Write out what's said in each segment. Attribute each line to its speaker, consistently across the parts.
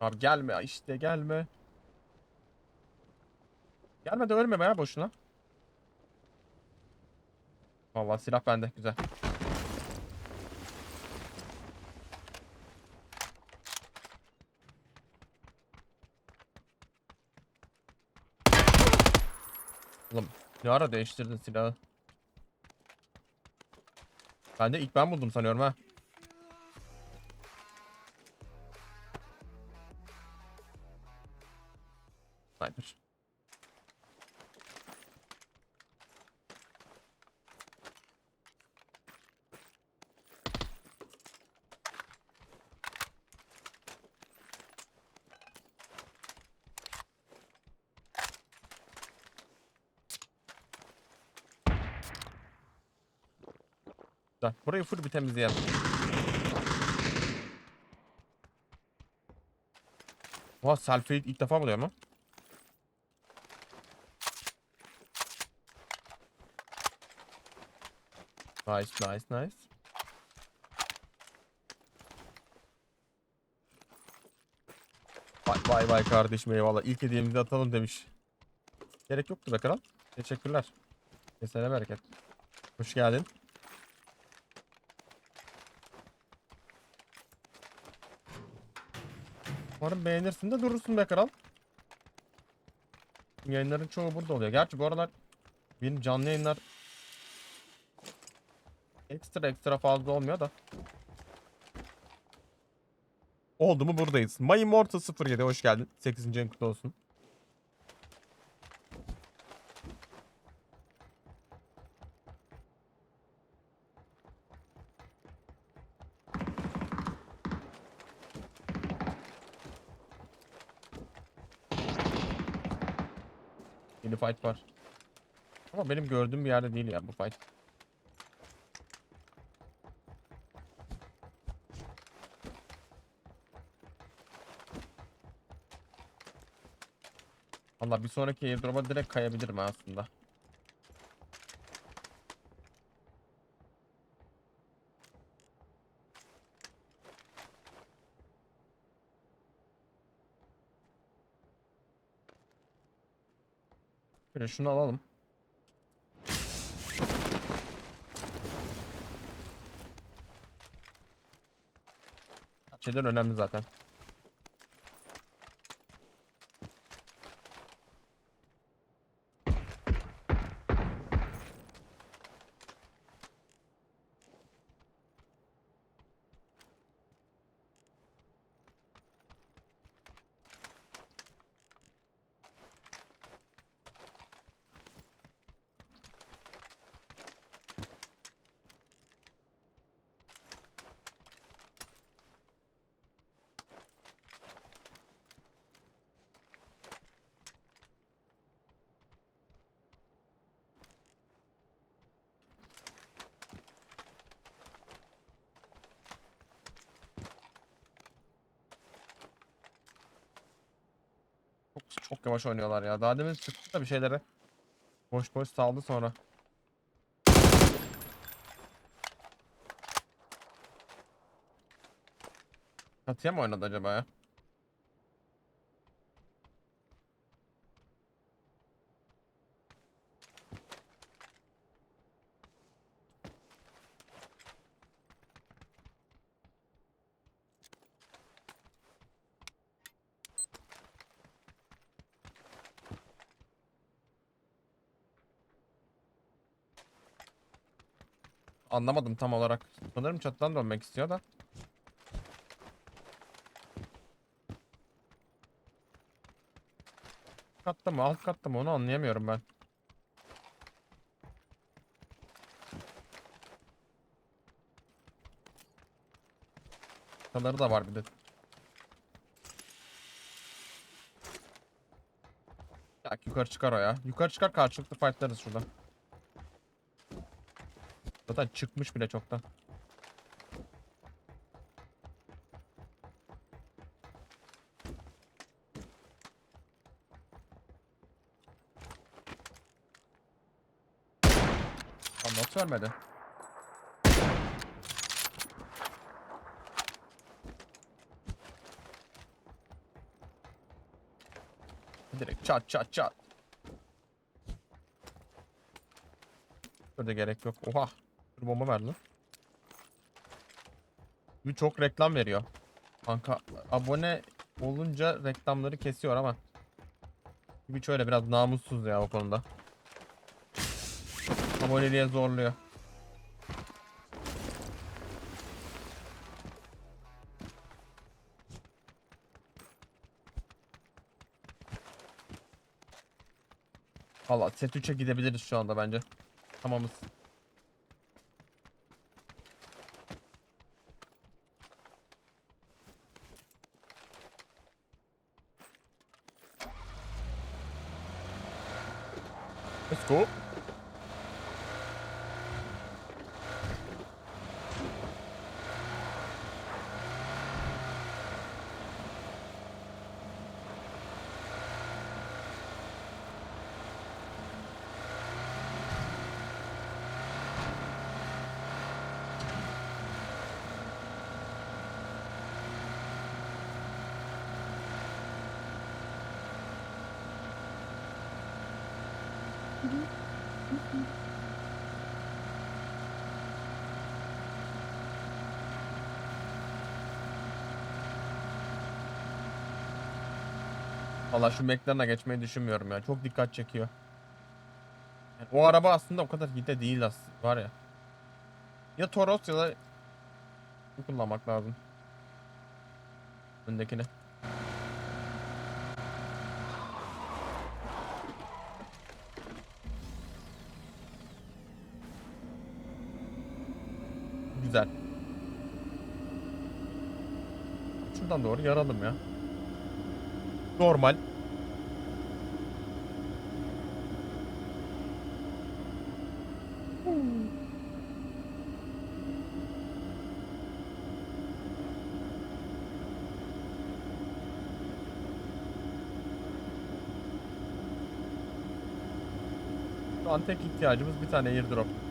Speaker 1: Abi gelme işte gelme. Gelme de ölme be ya boşuna. Vallahi silah bende güzel. Oğlum ne ara değiştirdin silahı? Ben de ilk ben buldum sanıyorum ha. Güzel. Burayı full bir temizleyelim. Oha selfie ilk defa buluyor mu? Nice nice nice. Vay vay vay kardeşim eyvallah. İlk hediyemizi atalım demiş. Gerek yoktu be kral. Teşekkürler. Kesene bereket. Hoş geldin. Umarım beğenirsin de durursun be kral. Yayınların çoğu burada oluyor. Gerçi bu aralar benim canlı yayınlar ekstra ekstra fazla olmuyor da. Oldu mu buradayız. My Immortal 07 hoş geldin. 8. en olsun. Fight var. Ama benim gördüğüm bir yerde değil ya bu fight. Valla bir sonraki airdrop'a direkt kayabilirim aslında. Şöyle şunu alalım. Şeyler önemli zaten. Çok, yavaş oynuyorlar ya. Daha demin sıktı da bir şeylere. Boş boş saldı sonra. Çatıya mı oynadı acaba ya? Anlamadım tam olarak. Sanırım çatıdan dönmek istiyor da. Katta mı alt katta mı onu anlayamıyorum ben. Kaları da var bir de. Ya yukarı çıkar o ya. Yukarı çıkar karşılıklı fightlarız şurada. Zaten çıkmış bile çoktan. Lan not vermedi. Direkt çat çat çat. Şurada gerek yok. Oha. Bir bomba verdi lan. Bu çok reklam veriyor. Kanka abone olunca reklamları kesiyor ama. Bir şöyle biraz namussuz ya o konuda. Aboneliğe zorluyor. Valla set 3'e gidebiliriz şu anda bence. Tamamız. Cool. Valla şu McLaren'a geçmeyi düşünmüyorum ya. Çok dikkat çekiyor. Yani o araba aslında o kadar hide değil aslında. Var ya. Ya Toros ya da kullanmak lazım. Öndekini. Güzel. Şuradan doğru yaralım ya. Normal. Şu an tek ihtiyacımız bir tane airdrop.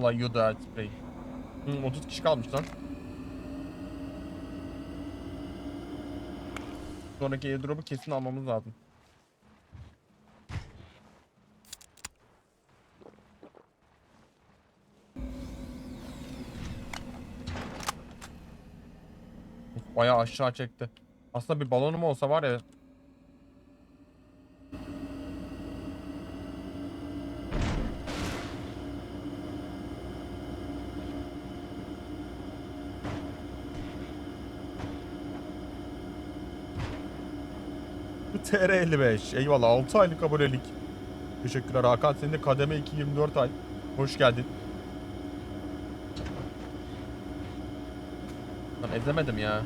Speaker 1: Vallahi Yoda sprey. Hı, 30 kişi kalmış lan. Sonraki airdrop'u kesin almamız lazım. Bayağı aşağı çekti. Aslında bir balonum olsa var ya Bu TR55. Eyvallah 6 aylık abonelik. Teşekkürler Hakan. Senin de kademe 224 ay. Hoş geldin. Lan ezemedim ya.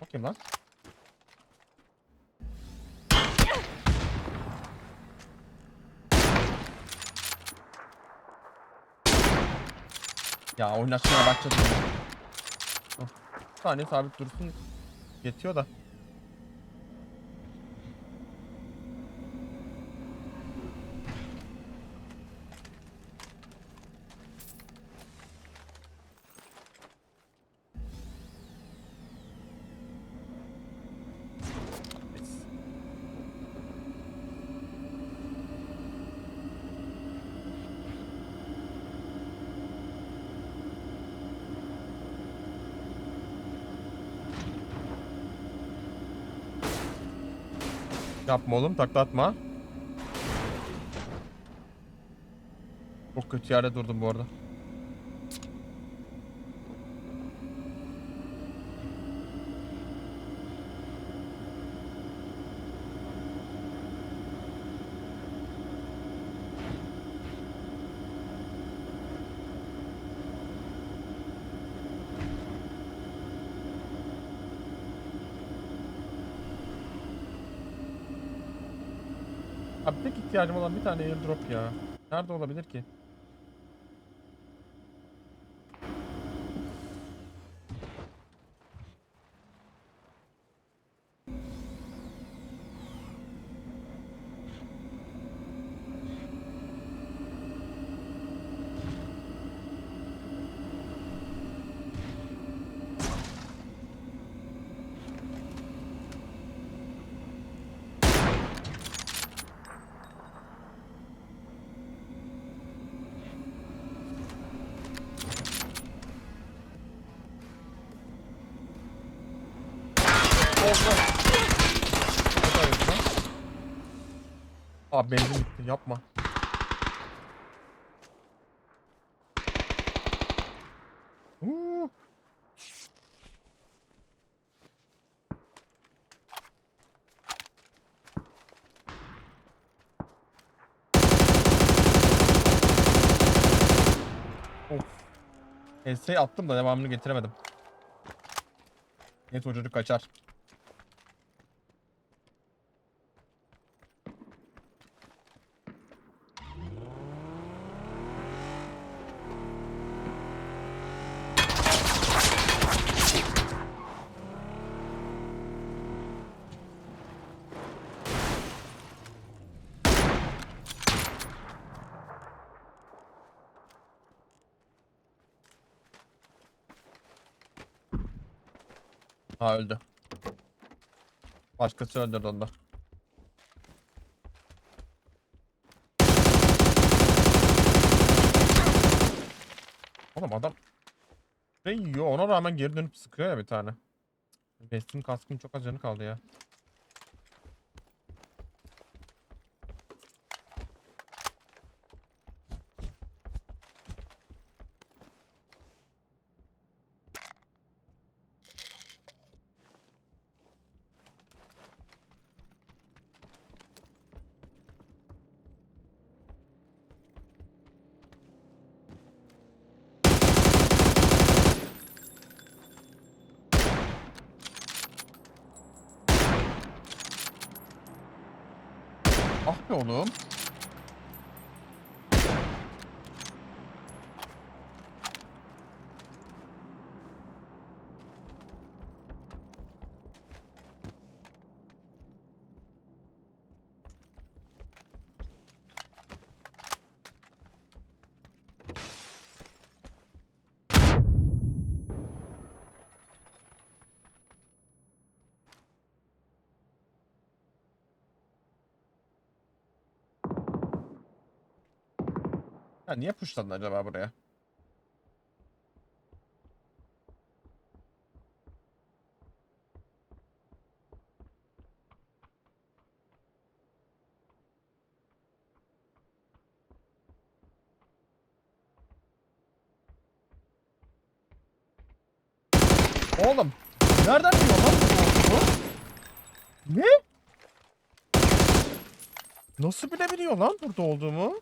Speaker 1: Bakayım lan. Ya oynatmaya başladım. Bir saniye sabit dursun. Yetiyor da. Yapma oğlum takla atma. Çok kötü yerde durdum bu arada. Abi tek ihtiyacım olan bir tane airdrop ya. Nerede olabilir ki? Allah. Ne kadar lan? Abi benzin bitti yapma. Enseyi attım da devamını getiremedim. Neyse o çocuk kaçar. Ha öldü. Başkası öldürdü onu da. Oğlum adam ne yiyor ona rağmen geri dönüp sıkıyor ya bir tane. Best'in kaskın çok az canı kaldı ya. Oğlum. Ya niye pushladılar acaba buraya? Oğlum, nereden biliyor lan? Ne? Nasıl bilebiliyor lan burada olduğumu?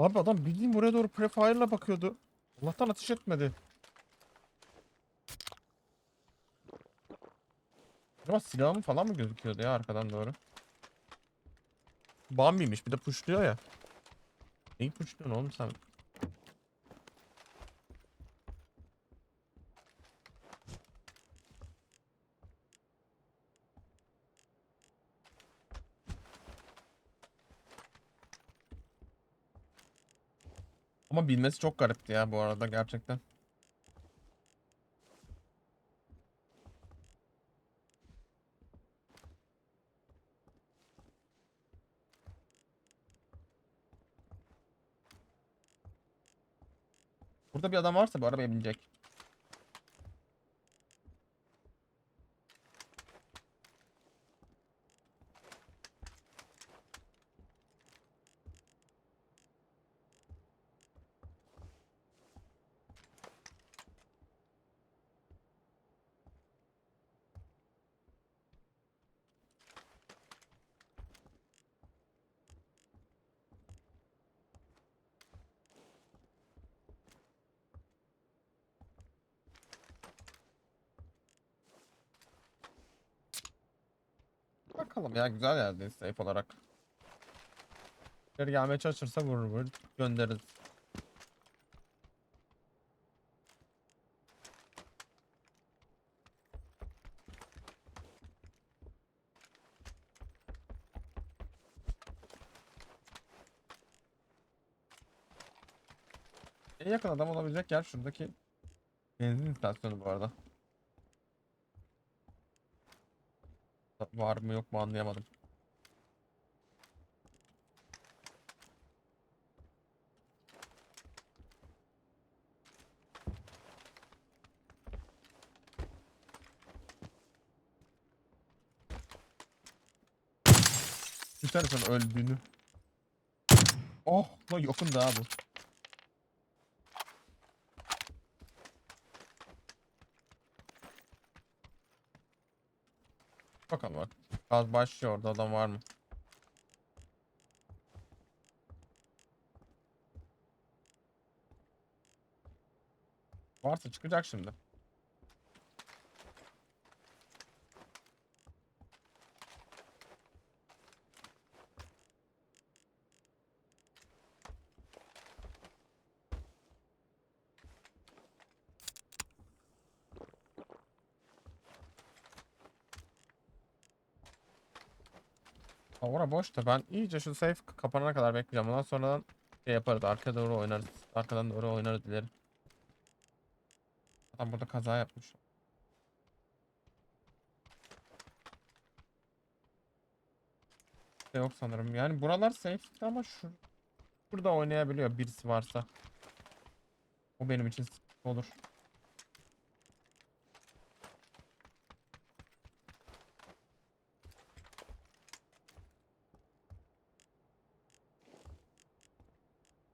Speaker 1: Abi adam bildiğin buraya doğru prefire'la bakıyordu. Allah'tan ateş etmedi. Acaba silahım falan mı gözüküyordu ya arkadan doğru? Bambi'ymiş bir de pushluyor ya. Neyi pushluyorsun oğlum sen? Ama bilmesi çok garipti ya bu arada gerçekten. Burada bir adam varsa bu arabaya binecek. Bakalım ya güzel yerdeyiz safe olarak. Geri gelmeye çalışırsa vurur vurur göndeririz. En yakın adam olabilecek yer şuradaki benzin istasyonu bu arada. Var mı yok mu anlayamadım. Düşünsene öldüğünü. Oh lan yakın daha bu. Bakalım bak. Gaz başlıyor orada adam var mı? Varsa çıkacak şimdi. Ora boş da ben iyice şu safe kapanana kadar bekleyeceğim. Ondan sonradan şey yaparız. Arkaya doğru oynarız. Arkadan doğru oynarız ileri. Adam burada kaza yapmış. Yok sanırım. Yani buralar safe ama şu burada oynayabiliyor birisi varsa. O benim için olur.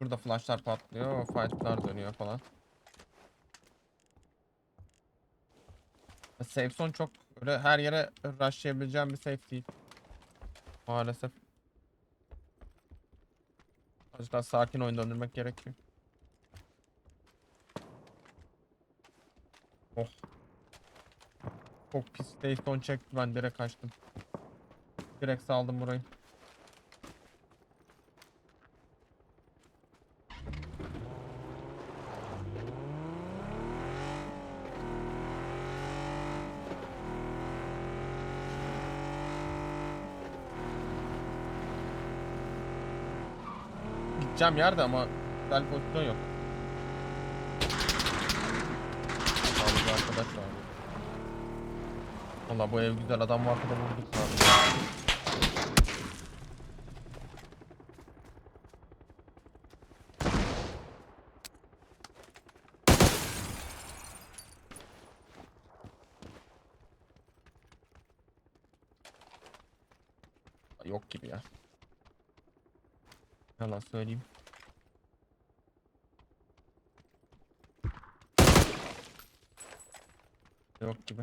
Speaker 1: Burada flashlar patlıyor, fightlar dönüyor falan. Safe zone çok öyle her yere rushlayabileceğim bir safe değil. Maalesef. Azıcık daha sakin oyun döndürmek gerekiyor. Oh. Çok pis safe zone çekti ben direkt kaçtım. Direkt saldım burayı. Gideceğim yerde ama güzel pozisyon yok. Sağlıklı arkadaş. Valla bu ev güzel adam var da vurduk abi. Yok gibi ya. Yalan söyleyeyim. Yok gibi.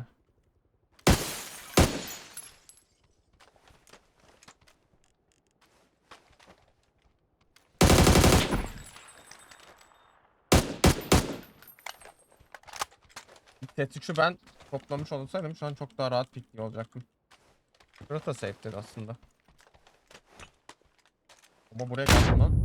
Speaker 1: Tetikçi ben toplamış olsaydım şu an çok daha rahat pikniği olacaktım. Da safe'dir aslında. Ama buraya geldim lan.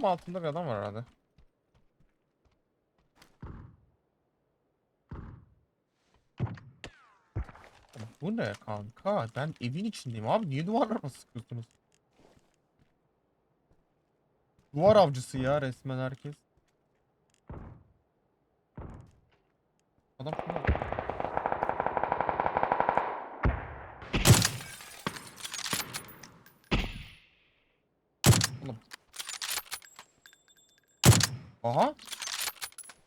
Speaker 1: Tam altında bir adam var herhalde. Bu ne kanka? Ben evin içindeyim abi. Niye duvarlara sıkıyorsunuz? Duvar avcısı ya resmen herkes. Adam şuna- Aha.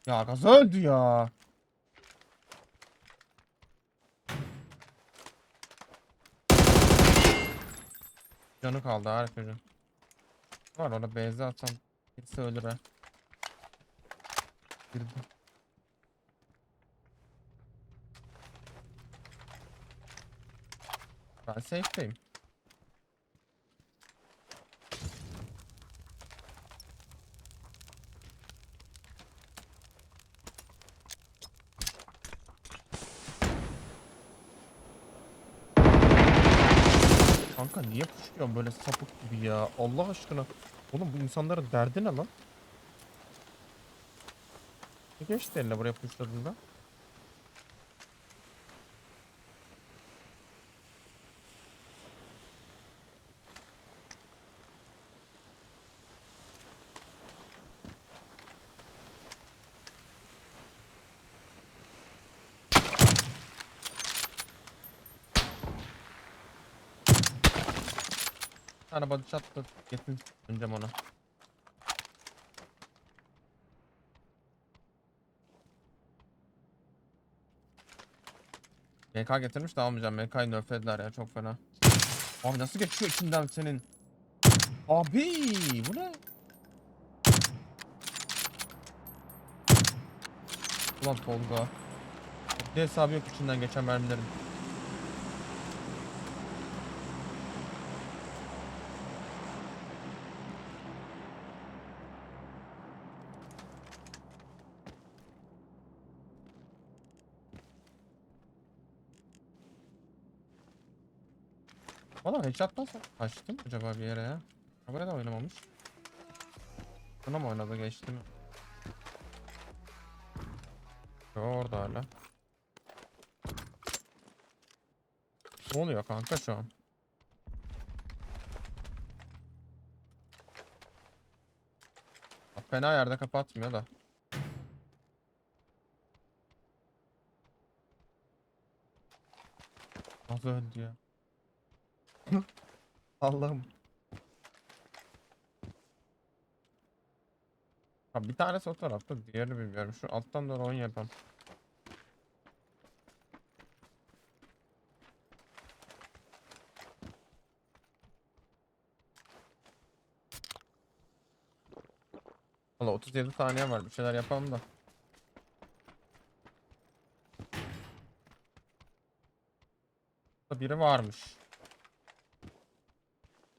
Speaker 1: Ya gaz öldü ya. Canı kaldı herifin. Var ona benzi atsam. Kimse ölür ha. Girdi. Ben safe'deyim. Kanka niye puşluyorsun böyle sapık gibi ya? Allah aşkına. Oğlum bu insanların derdi ne lan? Ne geçti eline buraya puşladığında? Tane body shot da getir döneceğim ona. MK getirmiş de almayacağım. MK'yı nerflediler ya çok fena. Abi nasıl geçiyor içinden senin? Abi bu ne? Ulan Tolga. Bir hesabı yok içinden geçen mermilerin. Valla headshot'tan sonra kaçtım acaba bir yere ya. Buraya da oynamamış. Buna mı oynadı geçti mi? Yo orada hala. Ne oluyor kanka şu an? Fena yerde kapatmıyor da. Nasıl öldü ya? Allah'ım. Ha, bir tanesi o tarafta, diğerini bilmiyorum. Şu alttan doğru oyun yapalım. Valla 37 saniye var. Bir şeyler yapalım da. Biri varmış.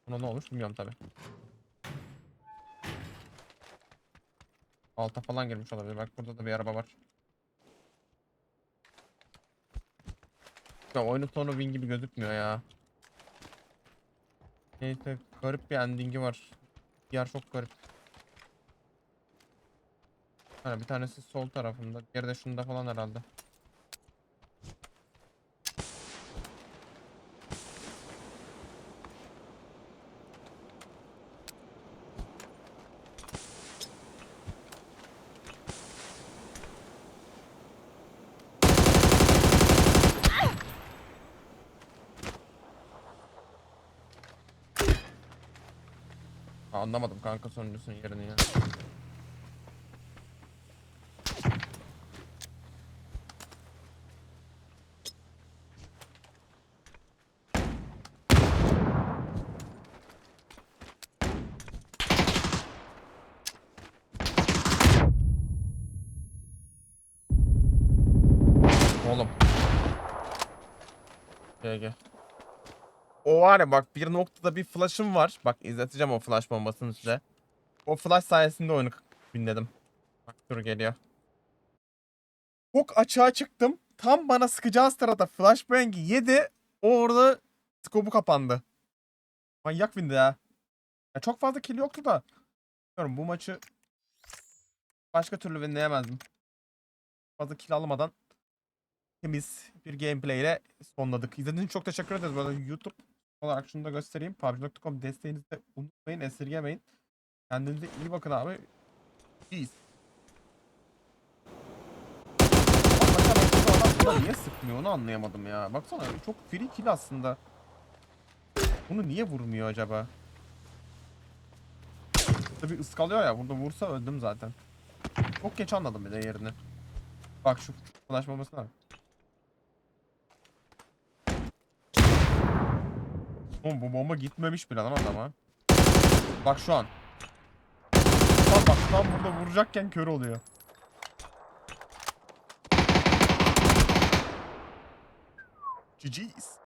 Speaker 1: Buna ne olmuş bilmiyorum tabi. Alta falan girmiş olabilir. Bak burada da bir araba var. Ya oyunun sonu win gibi gözükmüyor ya. Neyse garip bir endingi var. Yer çok garip. Ha, bir tanesi sol tarafında. Diğeri de şunda falan herhalde. Anlamadım kanka sonuncusunun yerini ya. Oğlum. GG. O var ya bak bir noktada bir flash'ım var. Bak izleteceğim o flash bombasını size. O flash sayesinde oyunu binledim. Bak dur geliyor. Çok açığa çıktım. Tam bana sıkacağı sırada flashbang'i yedi. O orada skobu kapandı. Manyak bindi ya. ya. Çok fazla kill yoktu da. Bilmiyorum bu maçı başka türlü winleyemezdim. Fazla kill almadan temiz bir gameplay ile sonladık. İzlediğiniz için çok teşekkür ederiz. Böyle YouTube olarak şunu da göstereyim. PUBG.com desteğinizi de unutmayın, esirgemeyin. Kendinize iyi bakın abi. Peace. Bak, baksana, niye sıkmıyor onu anlayamadım ya. Baksana çok free kill aslında. Bunu niye vurmuyor acaba? Tabi ıskalıyor ya. Burada vursa öldüm zaten. Çok geç anladım bir de yerini. Bak şu flash bak. Oğlum bu bomba gitmemiş bile lan adama. Bak şu an. Bak bak tam burada vuracakken kör oluyor. GG's.